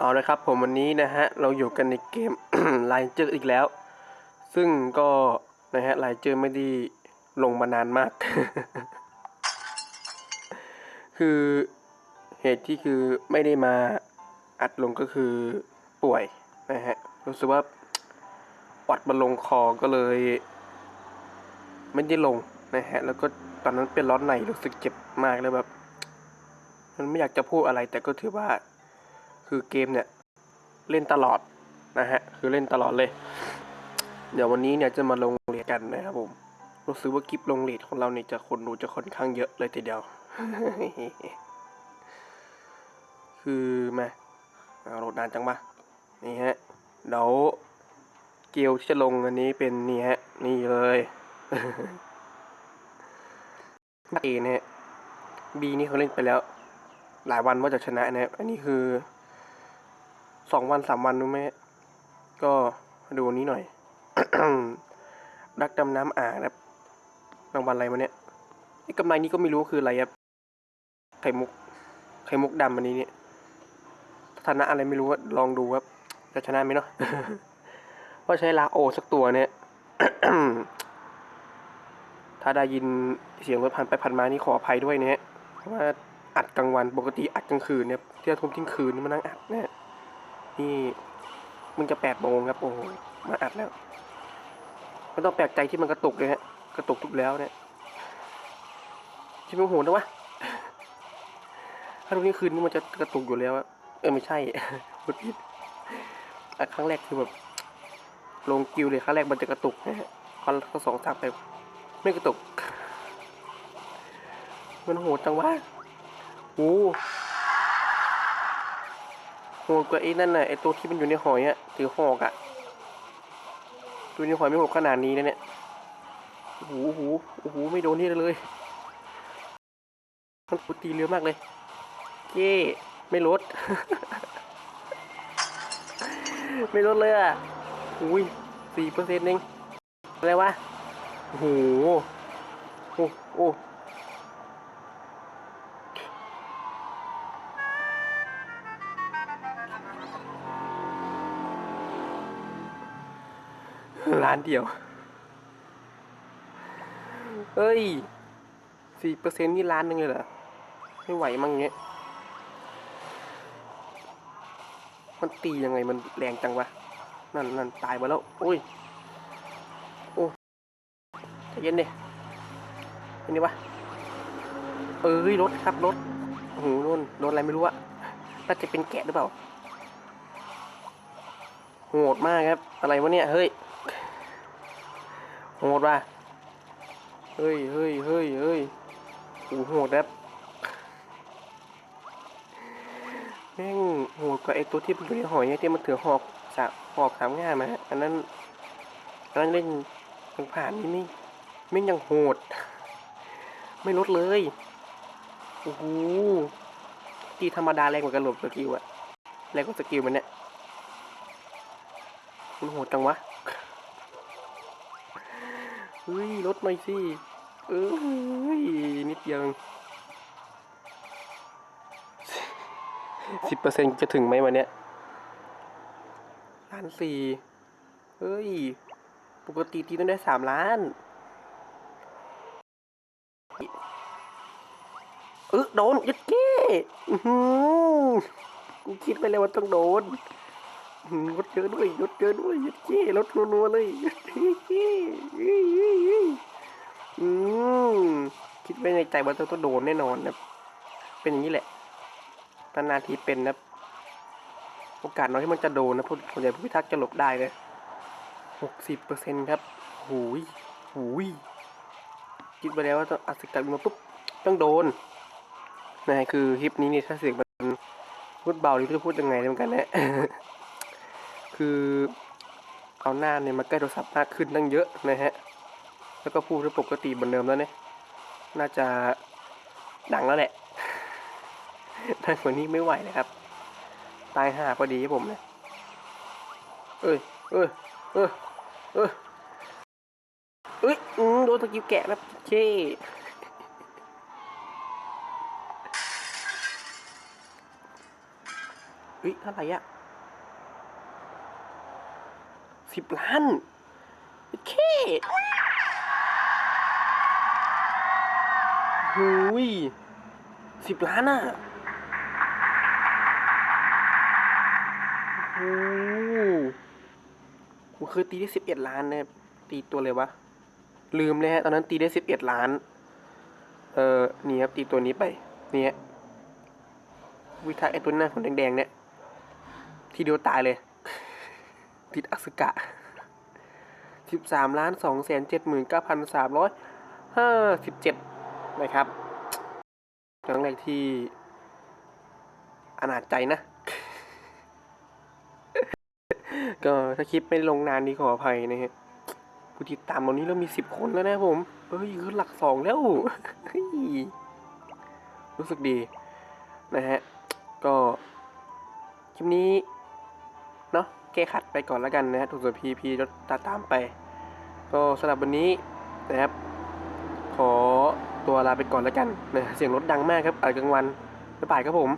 เอาละครับผมวันนี้นะฮะเราอยู่กันในเกมไลน์เจออีกแล้ว ซึ่งก็นะฮะไลน์เจอไม่ได้ลงมานานมาก คือเหตุที่คือไม่ได้มาอัดลงก็คือป่วยนะฮะรู้สึกว่าปัดมาลงคอก็เลย ไม่ได้ลงนะฮะแล้วก็ตอนนั้นเป็นร้อนในรู้สึกเจ็บมากเลยแบบ มันไม่อยากจะพูดอะไรแต่ก็ถือว่า คือเกมเนี่ยเล่นตลอดนะฮะคือเล่นตลอดเลย เดี๋ยววันนี้เนี่ยจะมาลงเรียกันนะครับผมรู้สึกว่าคลิปลงเรียของเราเนี่ยจะคนดูจะค่อนข้างเยอะเลยทีเดียว คือมาอาโหลดนานจังปะนี่ฮะเดี๋ยวเกลที่จะลงอันนี้เป็นนี่ฮะ นี่เลยเอเนี่ยบีนี่เขาเล่นไปแล้ว หลายวันว่าจะชนะนะอันนี้คือ สองวันสามวันรู้ไหมก็ดูอันนี้หน่อย ดักดำน้ำอ่างนะครับรางวัลอะไรมาเนี่ยไอ้กำไรนี้ก็ไม่รู้คืออะไรครับไข่มุก ไข่มุกดำอันนี้เนี่ยฐานะอะไรไม่รู้ว่าลองดูครับจะชนะไหมเนาะว่าใช้ลาโอสักตัวเนี่ย ถ้าได้ยินเสียงรถผ่านไปผ่านมานี่ขออภัยด้วยเนี่ยเพราะว่าอัดกลางวันปกติอัดกลางคืนเนี่ยเที่ยงทุ่มที่ยงคืนนี่มานั่งอัดเนี่ย นี่มึงจะแปดโมงครับโอ้โหมาอัดแล้วไม่ต้องแปลกใจที่มันกระตุกเลยฮะกระตุกทุกแล้วเนี่ยชิบะหัวนะวะถ้าทุ่มเที่คืนนี่มันจะกระตุกอยู่แล้วเออไม่ใช่พูดผิดครั้งแรกคือแบบลงกิวเลยครั้งแรกมันจะกระตุกนะฮะครั้งสองสามไปไม่กระตุก มันโหดจังวะโอ้ หดกว่าไอ้นั่นน่ะไอ้ตัวที่มันอยู่ในหอยอะถือหอกอะตัวในหอยไม่หดขนาดนี้นะเนี่ยโอ้โหโอ้โหโอ้โหไม่โดนนี่เลยมันปุตีเรือมากเลยเก้ไม่ลด ไม่ลดเลยอะอุ้ยสี่เปอร์เซ็นต์เองอะไรวะโอ้โหโอ้โอ้ ล้านเดียว เอ้ยสี่เปอร์เซ็นต์นี่ล้านหนึ่งเลยเหรอ ไม่ไหวมั้งเงี้ย มันตียังไงมันแรงจังวะ นั่นนั่นตายไปแล้ว โอ้ย โอ้ใจเย็นดิเป็นไงวะ เอ้ยรถครับรถโอ้โหโดนโดนอะไรไม่รู้อะน่าจะเป็นแกะหรือเปล่า โหดมากครับ อะไรวะเนี่ย เฮ้ย โหดว่ะเฮ้ยเฮ้ยเฮ้ยเฮ้ยโอ้โหโหดครับแม่งโหดกว่าไอตัวที่มันอยู่ในหอยเนี่ยที่มันถือหอกสามหอกสามง่ามมาอันนั้นอันนั้นเล่นยังผ่านนี่นี่แม่งยังโหด ไม่ลดเลยโอ้โหตีธรรมดาแรงกว่ากันหลบสกิลอะแรงกว่าสกิลมันเนี่ยมันโหดจังวะ เฮ้ยลดหน่สิ เอ้ยนิดเดียวสิบเปอร์เซ็นจะถึงไหมวันเนี้ยล้านสี่เฮ้ย ปกติตีต้องได้สามล้าน เออโดนยัดเก้กูคิดไปเลยว่าต้องโดนอื้อหือลดเยอะด้วยลดเยอะด้วยยัดเก้ลดรัวๆเลยยัดเก้อืมคิดไว้ ในใจว่าต้องต้องโดนแน่นอนนะเป็นอย่างนี้แหละนานๆทีเป็นนะโอกาสน้อยที่มันจะโดนนะผู้ส่วนใหญ่ผู้พิทักษ์จะหลบได้เลยหกสิบเปอร์เซ็นต์ครับหูยหูยคิดไปแล้วว่าต้องอัดสกัดมาปุ๊บต้องโดนนะคือคลิปนี้นี่ถ้าเสียงมันพูดเบาหรือจะพูดยังไงเหมือนกันนะคือเอาหน้าเนี่ยมาใกล้โทรศัพท์มากขึ้นตั้งเยอะนะฮะ แล้วก็พูดได้ปกติเหมือนเดิมแล้วเนี่ย น่าจะดังแล้วแหละถ้าคนนี้ไม่ไหวเลยครับ ตายห่าพอดีผมเนี่ยเอ้ยเอ้ยเอ้ยเอ้ยเอ้ยอืมโดนตะกิ้วแกะแบบเช่เฮ้ยเท่าไหร่อะสิบล้านโอเค หูยสิบล้านอะโอ้หผมเคยตีได้สิบเอ็ดล้านเนี่ยตีตัวเลยวะ ลืมเลยฮะ ตอนนั้นตีได้สิบเอ็ดล้าน เออนี่ครับ ตีตัวนี้ไป เนี่ยวิทักไอตัวหน้าคนแดงๆเนี่ย ทีเดียวตายเลย ติดอสุกะสิบสามล้านสองแสนเจ็ดหมื่นเก้าพันสามร้อยห้าสิบเจ็ด นะครับครั้งแรกที่อนาจใจนะ ก็ถ้าคลิปไม่ลงนานนี้ขออภัยนะฮะผู้ติดตามตอนนี้เรามีสิบคนแล้วนะผมเอ้ยคือหลักสองแล้วรู้สึกดี นะฮะ ก็คลิปนี้ เนาะแก้ขัดไปก่อนแล้วกันนะฮะถูกส่วนพีพีรถตามไป ก็สำหรับวันนี้นะครับ ตัวลาไปก่อนแล้วกันนะเสียงรถดังมากครับอากลางวันบ๊ายบายครับผม